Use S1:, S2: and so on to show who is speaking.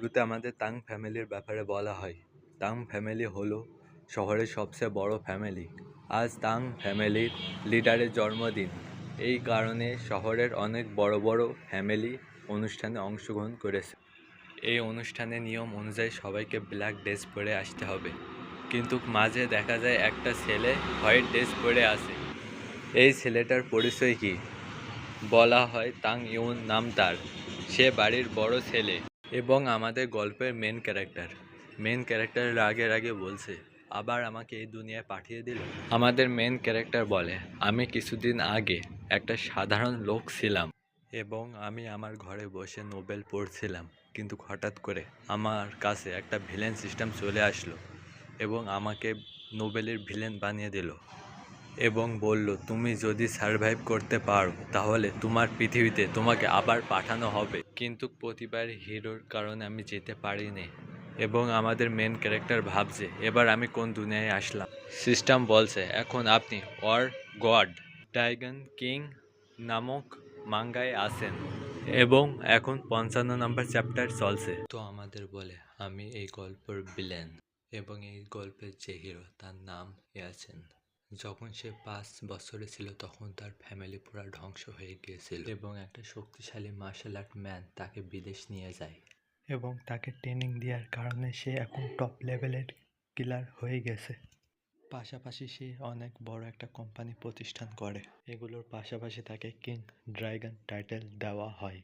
S1: শুরুতে আমাদের তাং ফ্যামিলির ব্যাপারে বলা হয়। তাং ফ্যামিলি হলো শহরের সবচেয়ে বড় ফ্যামিলি। আজ তাং ফ্যামিলির লিডারের জন্মদিন। এই কারণে শহরের অনেক বড় বড় ফ্যামিলি অনুষ্ঠানে অংশগ্রহণ করেছে। এই অনুষ্ঠানে নিয়ম অনুযায়ী সবাইকে ব্ল্যাক ড্রেস পরে আসতে হবে। কিন্তু মাঝে দেখা যায় একটা ছেলে হোয়াইট ড্রেস পরে আসে এই ছেলেটার পরিচয় কি? বলা হয় তাং ইউন নাম তার। সে বাড়ির বড় ছেলে। এবং আমাদের গল্পের মেন ক্যারেক্টার মেন ক্যারেক্টারের আগের আগে বলছে, আবার আমাকে এই দুনিয়ায় পাঠিয়ে দিল। আমাদের মেন ক্যারেক্টার বলে, আমি কিছুদিন আগে একটা সাধারণ লোক ছিলাম এবং আমি আমার ঘরে বসে নোবেল পড়ছিলাম। কিন্তু হঠাৎ করে আমার কাছে একটা ভিলেন সিস্টেম চলে আসলো এবং আমাকে নোবেলের ভিলেন বানিয়ে দিল। এবং বলল, তুমি যদি সার্ভাইভ করতে পারো, তাহলে তোমার পৃথিবীতে তোমাকে আবার পাঠানো হবে। কিন্তু প্রতিবার হিরোর কারণে আমি যেতে পারিনি এবং আমাদের মেন ক্যারেক্টার ভাবছে, এবার আমি কোন দুনিয়ায় আসলাম? সিস্টেম বলছে, এখন আপনি ওয়ার গড টাইগান কিং নামক মাঙ্গায় আছেন এবং এখন পঞ্চান্ন নম্বর চ্যাপ্টার চলছে। তো আমাদের বলে, আমি এই গল্পের বিলেন এবং এই গল্পের যে হিরো তার নাম ইয়াছেন যখন সে পাঁচ বছরে ছিল, তখন তার ফ্যামিলি পুরো ধ্বংস হয়ে গিয়েছিল। এবং একটা শক্তিশালী মার্শাল আর্ট ম্যান তাকে বিদেশ নিয়ে যায়।
S2: এবং তাকে ট্রেনিং দেওয়ার কারণে সে এখন টপ লেভেলের কিলার হয়ে গেছে। পাশাপাশি সে অনেক বড় একটা কোম্পানি প্রতিষ্ঠান করে। এগুলোর পাশাপাশি তাকে কিং ড্রাগন টাইটেল দেওয়া হয়।